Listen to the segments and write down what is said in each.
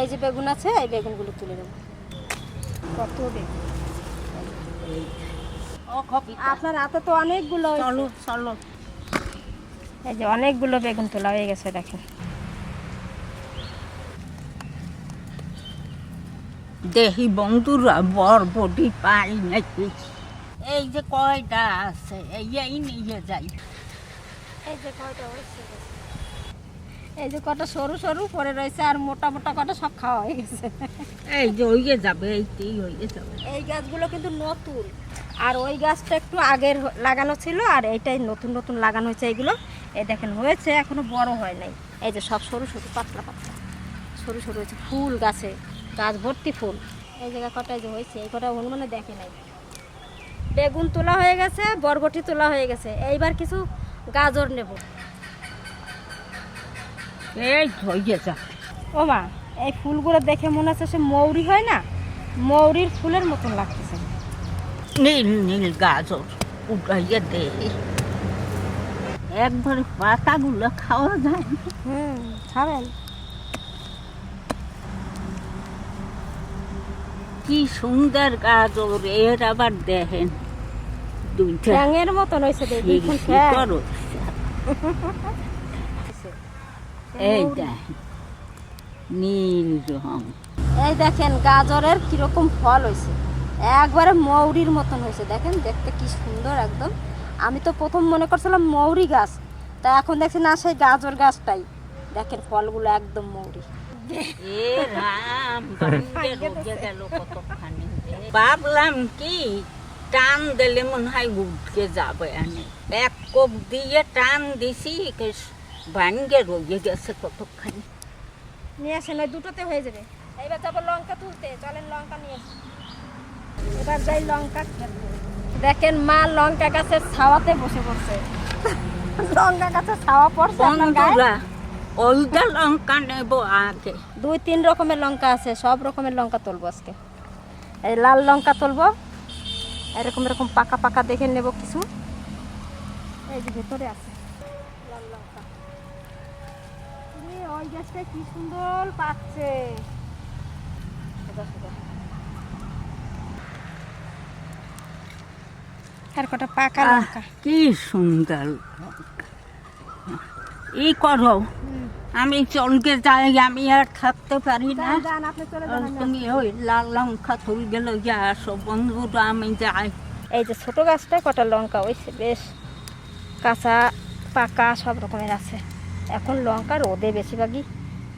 এই যে বেগুন আছে এই বেগুনগুলো তুলে দেবো কত বেগুন আপনার হাতে তো অনেকগুলো। চলো চলো। এই যে অনেকগুলো বেগুন তোলা হয়ে গেছে দেখেন। দেখি বন্ধুরা বরবটি পাই নাকি? এই যে কয়টা আছে? এই নিয়ে যাই। এই যে কয়টা হয়েছে? এই যে কটা সরু সরু পরে রয়েছে আর মোটা মোটা কটা সব খাওয়া হয়ে গেছে। এই যে হয়ে যাবে এইতেই হয়ে যাবে এই গাছগুলো কিন্তু নতুন। আর ওই গাছটা একটু আগের লাগানো ছিল আর এইটাই নতুন নতুন লাগানো হয়েছে এইগুলো। এই দেখেন হয়েছে এখনও বড় হয় নাই। এই যে সব সরু সরু পাতলা পাতলা। সরু সরু হয়েছে ফুল গাছে গাছ ভর্তি ফুল। এই জায়গা কটায় যে হয়েছে এই কটা হনুমানে দেখে নাই। বেগুন তোলা হয়ে গেছে বরবটি তোলা হয়ে গেছে। এইবার কিছু গাজর নেব। এই হয়ে যাবে ও মা এই ফুলগুলো দেখে মনে হচ্ছে সে মৌরি হয় না? মৌরির ফুলের মতন লাগতেছে। নীল নীল গাজর উঠাইয়ে দে। একবারে পাতাগুলো খাওয়া যায় হুম খাবেন। কি সুন্দর গাজর এর আবার দেখেন। দুইটা মতন হয়েছে দেখি কি করো? এই দেখেন নীল রং এই দেখেন গাজরের কীরকম ফল হয়েছে। একবারে মৌরির মতন হয়েছে। দেখেন দেখতে কি সুন্দর একদম। আমি তো প্রথম মনে করছিলাম মৌরি গাছ। তা এখন দেখছি না সেই গাজর গাছটাই। দেখেন ফলগুলো একদম মৌরি। ভাবলাম কি টান দিলে মনে হয় উঠকে যাবে এক কোপ দিয়ে টান দিছি ভাঙ্গে রোগে গেছে কতখানি। নিয়ে আসেন ওই দুটোতে হয়ে যাবে। এইবার যাব লঙ্কা তুলতে চলেন লঙ্কা নিয়ে। এবার যাই লঙ্কা। দেখেন মা লঙ্কা গাছের ছাওয়াতে বসে পড়ছে। লঙ্কা গাছের ছাওয়া পড়ছে? ওইটা লঙ্কা নেব আগে। দুই তিন রকমের লঙ্কা আছে সব রকমের লঙ্কা তুলবো আজকে। এই লাল লঙ্কা তুলবো এরকম এরকম পাকা পাকা দেখে নেব কিছু। এই যে ভেতরে আছে। গাছটা কি সুন্দর পাচ্ছে। আর কটা পাকা লঙ্কা। কি সুন্দর। ই করো। আমি চলকে যাই আমি আর থাকতে পারি না। তুমি ওই লাল লঙ্কা গেলে যা বন্ধুরা আমি যাই। এই যে ছোট গাছটা কটা লঙ্কা ওই বেশ কাঁচা পাকা সব রকমের আছে। এখন লঙ্কা রোদে বেশিরভাগই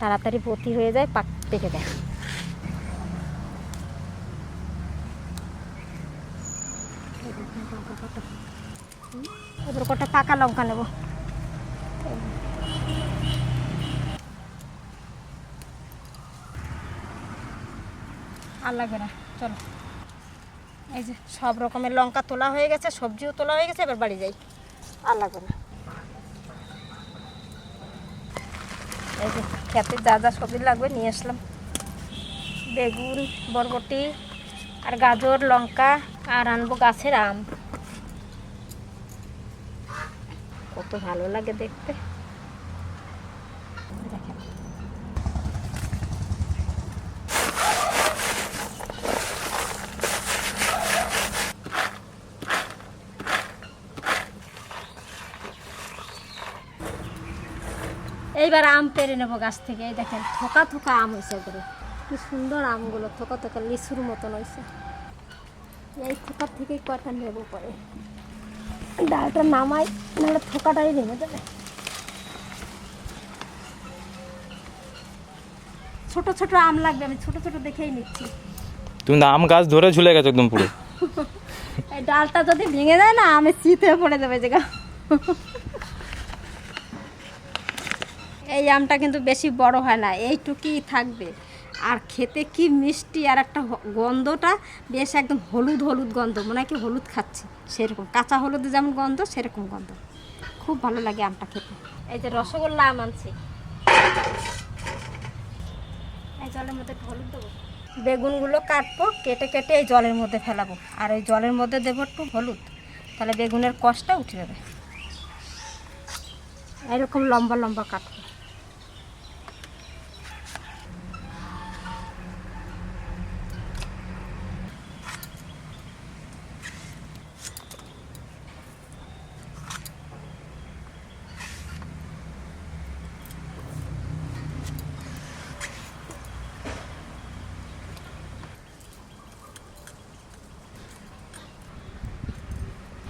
তাড়াতাড়ি ভর্তি হয়ে যায়, পাক পেকে দেয় এবার কটা পাকা লঙ্কা নেব। আর লাগবে না, চলো। এই যে সব রকমের লঙ্কা তোলা হয়ে গেছে, সবজিও তোলা হয়ে গেছে, এবার বাড়ি যাই। আর লাগবে না। এই যে খেতে যা যা সবজি লাগবে, নিয়ে আসলাম। বেগুন, বরবটি আর গাজর, লঙ্কা আর আনব গাছের আম। কত ভালো লাগে দেখতে দেখেন এইবার আম পেরে নেব গাছ থেকে। এই দেখেন থোকা থোকা আম হয়েছে এগুলো। কি সুন্দর আমগুলো থোকা থোকা লিচুর মতন হয়েছে এই থোকার থেকেই কটা নেব পরে। ডালটা নামাই নাহলে থোকাটাই ভেঙে দেবে ছোট ছোট আম লাগবে আমি ছোট ছোট দেখেই নিচ্ছি। তুমি আম গাছ ধরে ঝুলে গেছো একদম পুরো। এই ডালটা যদি ভেঙে যায় না আমি চিতে পড়ে যাবে জায়গা এই আমটা কিন্তু বেশি বড় হয় না এইটুকুই থাকবে। আর খেতে কি মিষ্টি আর একটা গন্ধটা বেশ একদম হলুদ হলুদ গন্ধ মনে হয় কি হলুদ খাচ্ছি সেরকম। কাঁচা হলুদে যেমন গন্ধ সেরকম গন্ধ। খুব ভালো লাগে আমটা খেতে। এই যে রসগোল্লা আম আনছি। এই জলের মধ্যে একটু হলুদ দেবো। বেগুনগুলো কাটবো কেটে কেটে এই জলের মধ্যে ফেলাবো। আর ওই জলের মধ্যে দেবো একটু হলুদ তাহলে বেগুনের কষটা উঠে যাবে। এরকম লম্বা লম্বা কাটবো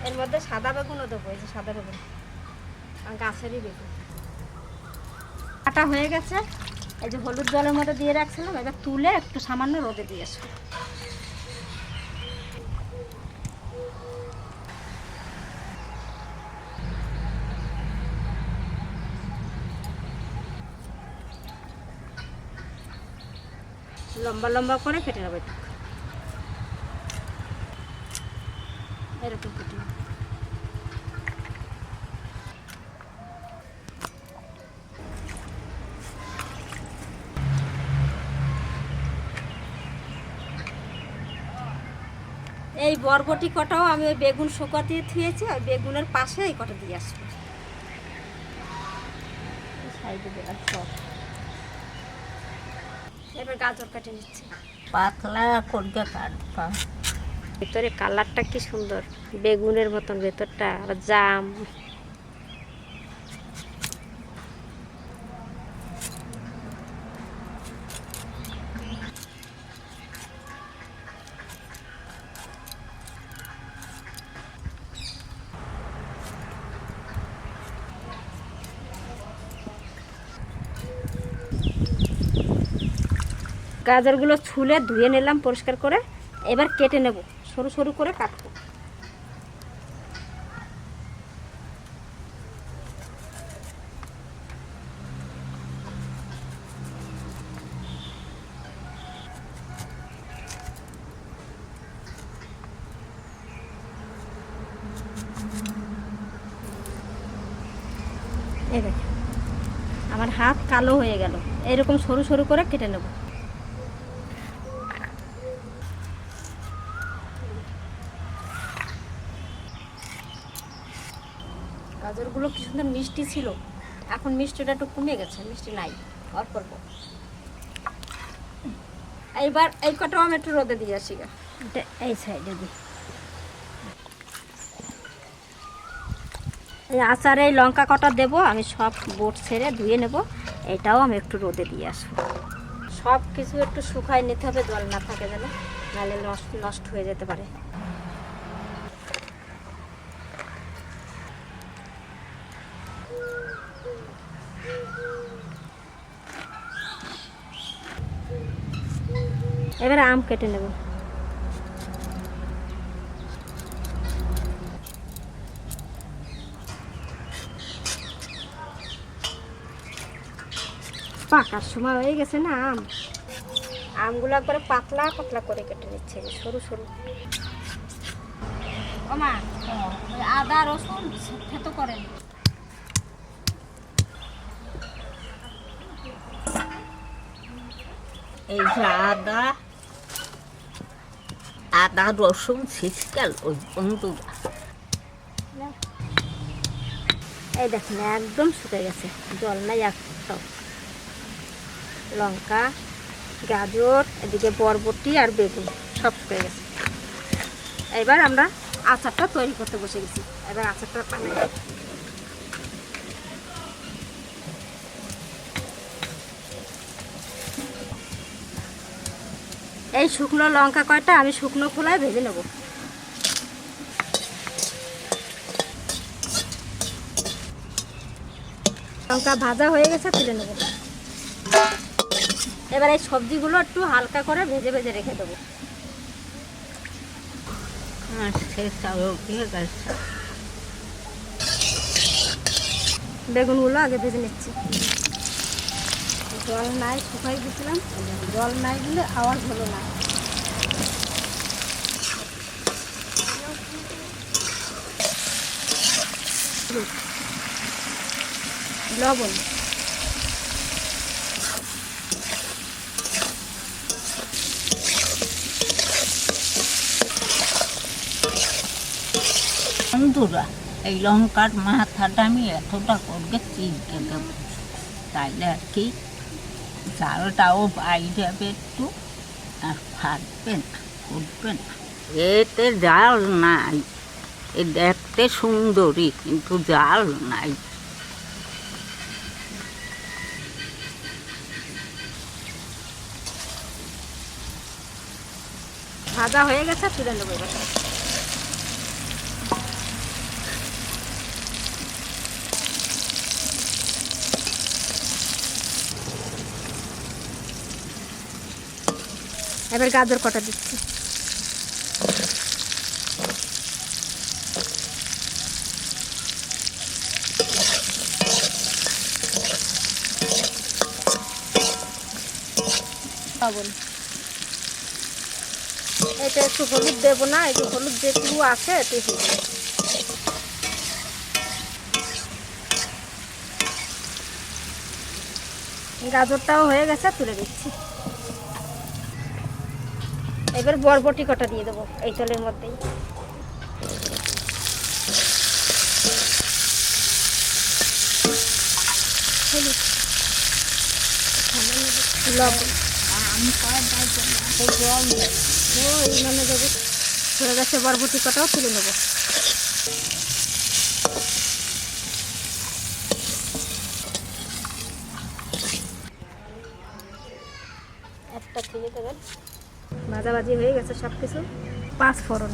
এর মধ্যে সাদা বেগুনও দেবো এই যে সাদা বেগুন গাছেরই বেগুন কাটা হয়ে গেছে এই যে হলুদ জলের মধ্যে দিয়ে রাখছিলাম, এবার তুলে একটু সামান্য রোদে দিয়ে আসব লম্বা লম্বা করে কেটে নেব। এরকম কেটে। এই বরবটি কটাও আমি ওই বেগুন শুকাতে থুয়েছি আর বেগুনের পাশে এই কটা দিয়ে আসব। এবার গাজর কেটে নিচ্ছি। পাতলা করে কাটবা। ভেতরে কালারটা কি সুন্দর বেগুনের মতন ভেতরটা আবার জাম। গাজরগুলো ছুলে ধুয়ে নিলাম পরিষ্কার করে। এবার কেটে নেব। সরু সরু করে কাটবো। আমার হাত কালো হয়ে গেল। এরকম সরু সরু করে কেটে নেব। গাজরগুলো কি সুন্দর মিষ্টি ছিল। এখন মিষ্টিটা একটু কমে গেছে মিষ্টি নাই অল্প অল্প। এইবার এই কটাও আমি একটু রোদে দিয়ে আসি গা। এটা এই সাইডে দিই এই আচারে এই লঙ্কা কটা দেবো আমি সব বোট ছেড়ে ধুয়ে নেব এটাও আমি একটু রোদে দিয়ে আসব। সব কিছু একটু শুকায় নিতে হবে জল না থাকে যেন নাহলে নষ্ট নষ্ট হয়ে যেতে পারে। এবারে আম কেটে নেব। পাকার সময় হয়ে গেছে না আম। আমগুলো একবারে পাতলা পাতলা করে কেটে নিচ্ছে সরু সরু। আদা, রসুন থেতো করেন। এই যে আদা আদা রসুন ছিচকাল ওই বন্ধুরা এই দেখেন, একদম শুকিয়ে গেছে। জল নাই একটাও লঙ্কা, গাজর, এদিকে বরবটি আর বেগুন, সব শুকিয়ে গেছে। এবার আমরা আচারটা তৈরি করতে বসে গেছি। এবার আচারটা বানাই। এই শুকনো লঙ্কা কয়টা আমি শুকনো খোলায় ভেজে নেব। লঙ্কা ভাজা হয়ে গেছে তুলে নেব। এবার এই সবজিগুলো একটু হালকা করে ভেজে ভেজে রেখে দেবো। গেছে বেগুনগুলো আগে ভেজে নিচ্ছি। জল নাই, শুকাই দিয়েছিলাম জল নাই দিলে আওয়াজ হলো না। লবণ। এই লঙ্কার মাথাটা আমি এতটা করে চিনকে দেবো, তাইলে আর কি? চালটাও যাবে একটু আর ফাটবে না উঠবে না এতে জাল নাই এ দেখতে সুন্দরী কিন্তু জাল নাই ভাজা হয়ে গেছে তুলে নেব এবার এবার গাজর কটা দিচ্ছি। এটা একটু হলুদ দেবো না, একটু হলুদ যেটুকু আছে এটুকু গাজরটাও হয়ে গেছে, তুলে দিচ্ছি। এবার বরবটি কটা দিয়ে দেবো এই তেলের মধ্যেই। লবণ এই মানে দেবো। হয়ে গেছে বরবটি কটাও তুলে নেব একটা থেকে দেবেন ভাজাভাজি হয়ে গেছে সব কিছু পাঁচ ফোড়ন।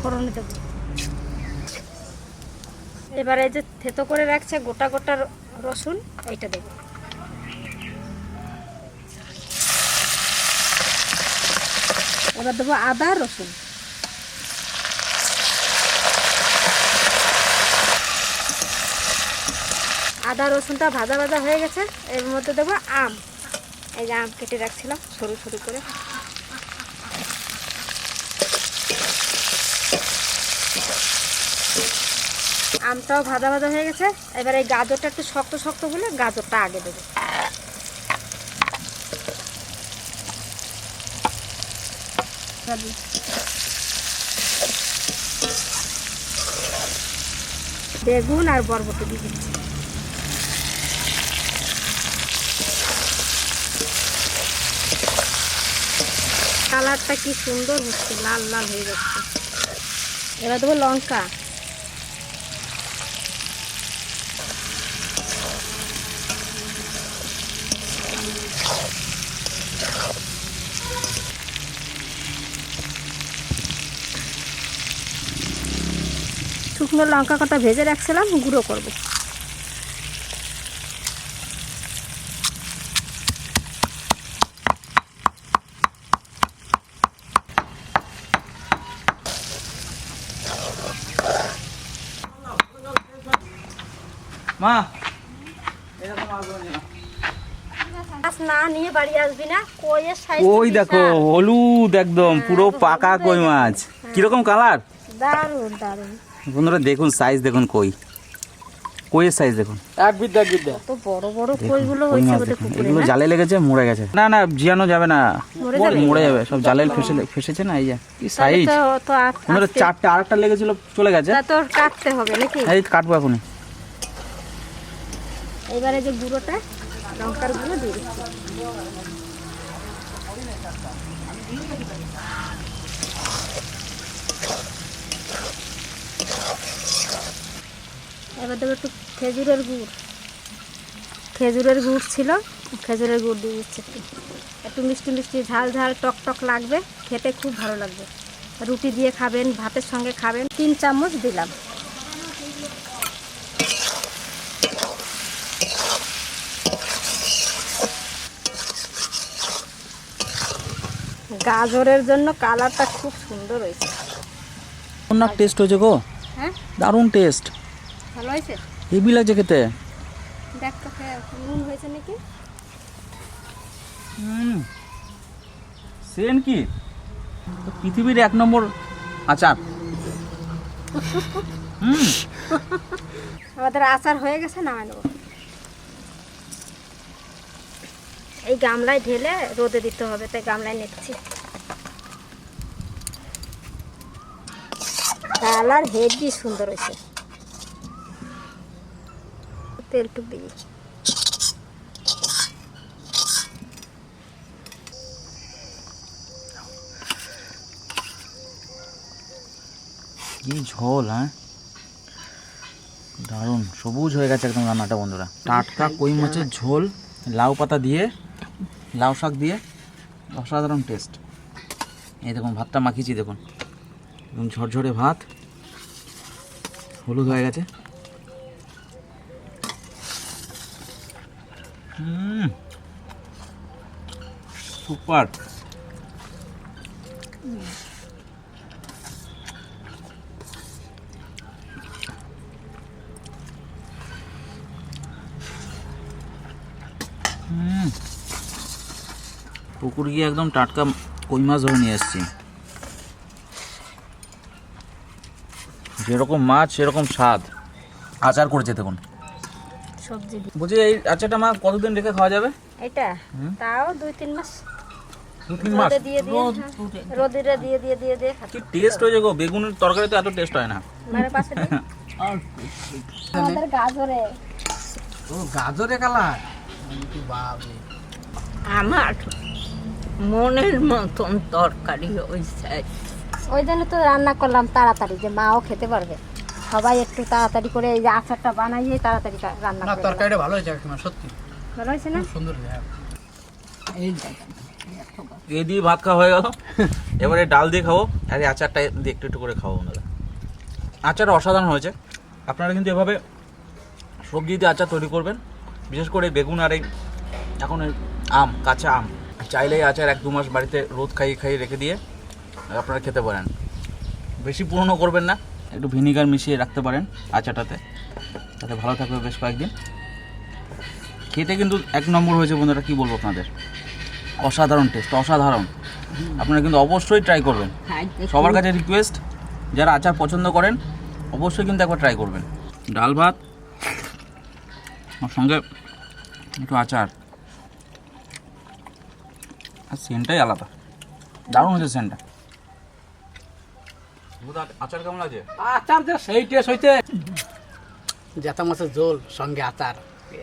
ফোড়নে দেবো এবারে এই যে থেতো করে রাখছে গোটা গোটা রসুন এইটা দেবো। এবার দেবো আদা রসুন। আদা রসুনটা ভাজা ভাজা হয়ে গেছে এর মধ্যে দেবো আম। এই যে আম কেটে রাখছিলাম সরু সরু করে। আমটাও ভাজা ভাজা হয়ে গেছে। এবার এই গাজরটা একটু শক্ত শক্ত হলে গাজরটা আগে দেবো। বেগুন আর বরবটি দিয়ে দিচ্ছি। কালারটা কি সুন্দর হচ্ছে, লাল লাল হয়ে যাচ্ছে। এবার দেবো লঙ্কা। শুকনো লঙ্কা কটা ভেজে রাখছিলাম গুঁড়ো করব। মা। না নিয়ে বাড়ি আসবি না কইয়ের সাইজ ওই দেখো হলুদ একদম পুরো পাকা কই মাছ। কীরকম কালার দারুণ দারুণ। বন্ধুরা দেখুন সাইজ দেখুন কই। কইয়ের সাইজ দেখুন। এক বিদ্যা এক বিদ্যা। তো বড় বড় কইগুলো মাছ দেখুন এগুলো জালে লেগেছে মরে গেছে। না না জিয়ানো যাবে না। মরে যাবে? মরে যাবে সব জালে ফেসে ফেসেছে না এই যে। কি সাইজ তো তো আ- চারটে আরেকটা লেগেছিল চলে গেছে। তা তোর কাটতে হবে নাকি? এই কাটবো এখনই। এবারে যে গুঁড়োটা লঙ্কার গুঁড়ো দিয়ে এবার দেবো একটু খেজুরের গুড়। খেজুরের গুড় ছিল খেজুরের গুড় দিয়ে দিচ্ছি। একটু একটু মিষ্টি মিষ্টি ঝাল ঝাল টক টক লাগবে খেতে খুব ভালো লাগবে। রুটি দিয়ে খাবেন ভাতের সঙ্গে খাবেন তিন চামচ দিলাম। গাজরের জন্য কালারটা খুব সুন্দর হয়েছে। টেস্ট হয়েছে গো। হ্যাঁ? দারুণ টেস্ট ভালো হয়েছে? হেভি লাগছে খেতে? দেখ তো নুন হয়েছে নাকি? হুম। সেন কি? পৃথিবীর এক নম্বর আচার। হুম। আমাদের আচার হয়ে গেছে নামাই নেব। এই গামলায় ঢেলে রোদে দিতে হবে তাই গামলায় নিচ্ছি। কালার হেভি সুন্দর হয়েছে। তেলটুক দিই কি ঝোল হ্যাঁ? দারুণ, সবুজ হয়ে গেছে একদম রান্নাটা, বন্ধুরা। টাটকা কই মাছের ঝোল, লাউ পাতা দিয়ে, লাউ শাক দিয়ে, অসাধারণ টেস্ট এই দেখুন, ভাতটা মাখিয়েছি, দেখুন। এবং ঝরঝরে ভাত, হলুদ হয়ে গেছে। সুপার। পুকুর গিয়ে একদম টাটকা কই মাছ ধরে নিয়ে এসেছি। যেরকম মাছ, সেরকম স্বাদ। আচার করেছে দেখুন। সবজি দিয়ে। বলছি এই আচারটা মা কতদিন রেখে খাওয়া যাবে? এটা? তাও দুই তিন মাস। দু তিন মাস? রোদে দিয়ে দিয়ে রোদ পুড়ে রোদে দিয়ে দিয়ে দিয়ে দিয়ে টেস্ট হয়েছে গো? বেগুনের তরকারিতে এত টেস্ট হয় না। মানে গাজরে। ও গাজরে কালার? আমার মনের মতন তরকারি হয়েছে ওই জন্য তো রান্না করলাম তাড়াতাড়ি যে মাও খেতে পারবে। সবাই একটু তাড়াতাড়ি করে এই যে আচারটা বানাইয়ে তাড়াতাড়ি রান্না না তরকারিটা ভালো হয়েছে কাকিমা সত্যি। ভালো হয়েছে না? সুন্দর হয়েছে হ্যাঁ। এই এই দিয়ে ভাত খাওয়া হয়ে গেল। এবারে ডাল দিয়ে খাব আর এই আচারটা দিয়ে একটু একটু করে খাব বন্ধুরা আচার অসাধারণ হয়েছে। আপনারা কিন্তু এভাবে সবজি দিয়ে আচার তৈরি করবেন। বিশেষ করে বেগুন আর এই এখন এই আম কাঁচা আম। চাইলে আচার এক দু মাস বাড়িতে রোদ খাইয়ে খাইয়ে রেখে দিয়ে আপনারা খেতে পারেন। বেশি পুরনো করবেন না। একটু ভিনিগার মিশিয়ে রাখতে পারেন আচারটাতে তাতে ভালো থাকবে বেশ কয়েকদিন। খেতে কিন্তু এক নম্বর হয়েছে বন্ধুরা কি বলব আপনাদের? অসাধারণ টেস্ট অসাধারণ। আপনারা কিন্তু অবশ্যই ট্রাই করবেন। খাইতে সবার কাছে রিকোয়েস্ট যারা আচার পছন্দ করেন অবশ্যই কিন্তু একবার ট্রাই করবেন। ডাল ভাত সঙ্গে একটু আচার। আর সেন্টটাই আলাদা। দারুণ হয়েছে সেন্টটা আচার কেমন লাগছে আচার যে সেই টেস্ট হইতে। জেতা মাছের ঝোল সঙ্গে আচার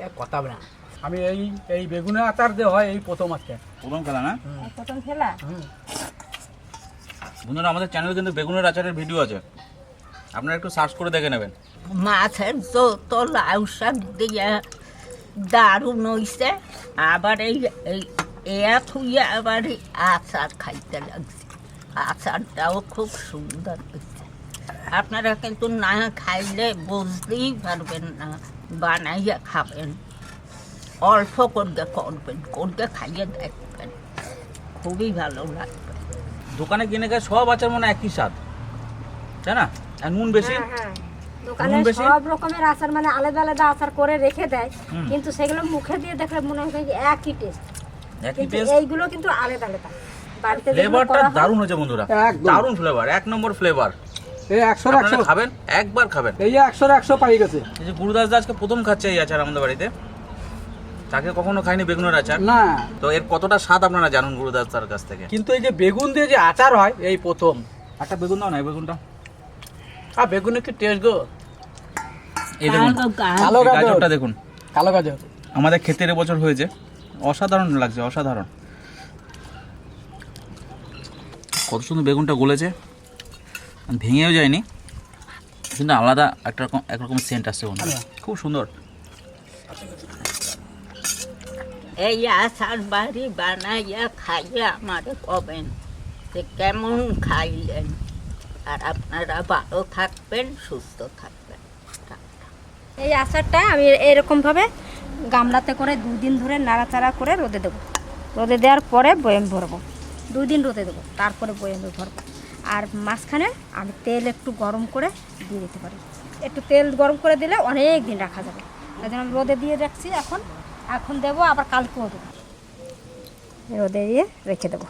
এ কথা না। আমি এই এই বেগুনের আচার যে হয় এই প্রথম আজকে। প্রথম খেলা না? প্রথম খেলা? বন্ধুরা আমাদের চ্যানেলে কিন্তু বেগুনের আচারের ভিডিও আছে। আপনারা একটু সার্চ করে দেখে নেবেন। মাছের যত লাউ শাক দিয়ে দারুণ হইছে আবার এই এই এয়া থুইয়া আবার আচার খাইতে লাগছে। আচারটাও খুব সুন্দর হয়েছে। আপনারা কিন্তু না খাইলে বুঝতেই পারবেন না বানাইয়া খাবেন। অল্প করে করবেন করতে খাইয়ে দেখবেন। খুবই ভালো লাগবে। দোকানে কিনে গেলে সব আচার মনে হয় একই স্বাদ। তাই না? আর নুন বেশি? হ্যাঁ হ্যাঁ। দোকানে সব রকমের আচার মানে আলাদা আলাদা আচার করে রেখে দেয়। কিন্তু সেগুলো মুখে দিয়ে দেখলে মনে হয় একই টেস্ট এইগুলো কিন্তু আলাদা আলাদা। ফ্লেভারটা দারুণ হয়েছে বন্ধুরা। দারুণ ফ্লেভার এক নম্বর ফ্লেভার এই একশো আপনারা খাবেন একবার খাবেন। এই একশো একশো পাই গেছে। এই যে গুরুদাস দা আজকে প্রথম খাচ্ছে এই আচার আমাদের বাড়িতে। তাকে কখনো খাইনি বেগুনের আচার। না। তো এর কতটা স্বাদ আপনারা জানুন গুরুদাস তার কাছ থেকে? কিন্তু এই যে বেগুন দিয়ে যে আচার হয় এই প্রথম। একটা বেগুন দাও না বেগুনটা। আর বেগুনের কি টেস্ট গো। এই দেখুন। কালো গাজরটা দেখুন। কালো গাজর। আমাদের ক্ষেতের এবছর হয়েছে। অসাধারণ লাগছে অসাধারণ। কত সুন্দর বেগুনটা গলেছে। ভেঙেও যায়নি। কিন্তু আলাদা একটা রকম একরকম সেন্ট আসছে বন্ধু খুব সুন্দর। এই বাড়ি বানাইয়া খাইয়ে আমার কবেন। যে কেমন খাইলেন। আর আপনারা ভালো থাকবেন সুস্থ থাকবেন। এই আচারটা আমি এরকমভাবে গামলাতে করে দুই দিন ধরে নাড়াচাড়া করে রোদে দেবো। রোদে দেওয়ার পরে বয়েম ভরবো। দুই দিন রোদে দেবো, তারপরে বয়েমে ভরবো আর মাঝখানে আমি তেল একটু গরম করে দিয়ে দিতে পারি। একটু তেল গরম করে দিলে অনেক দিন রাখা যাবে। তাই জন্য আমি রোদে দিয়ে রাখছি এখন। এখন দেবো, আবার কালকেও দেবো। রোদে দিয়ে রেখে দেবো।